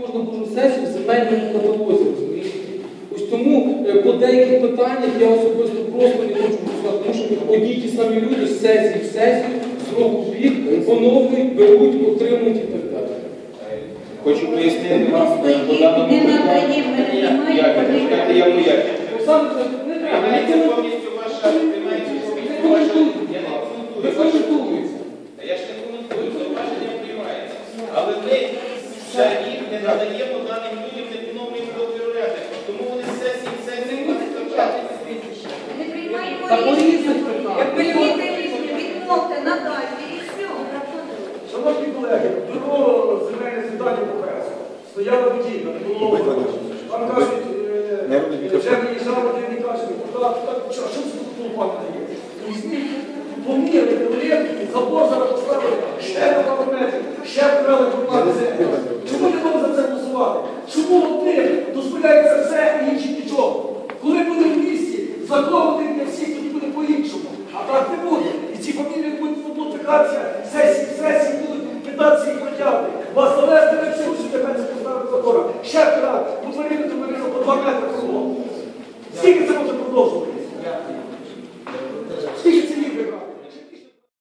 Кожна кожну сесію в земельному каталозі, розумієте? Ось тому е, по деяких питаннях я особисто просто не хочу голосувати, тому що одні ті самі люди з сесії в сесію, з року в рік, поновлюють, беруть, отримують і так далі. Хочу пояснити вам по даному Як? Я. Олександр, не треба, коментуйте. повністю ваша, приймається Не повністю я не Ви коментуєте. Я ж не коментую, зауваження приймається. Але ми за рік не надаємо даним людям, не поновлюємо договір оренди. Тому вони з сесії в сесії будуть втрачати. Не приймаємо Та по різних рішення. питаннях. Як рішення, відмовте, надайте і все. Шановні колеги, бюро земельних питань ОПС. Стояла будівля, не було робити. Там кажуть, е, вже виїжджав один і каже, депутат, що, це тут толпа не дає? Візьміть, поміряйте, урядки, забор зараз поставили, ще на пару метрів, ще вкрали формати землю. кваліфікація, сесії, сесії будуть кидатися і протягти. Вас довести не всю сюди менше поставити. Ще раз, ну, утворити мене по 2 метри кругом. Скільки це може продовжуватися? Скільки це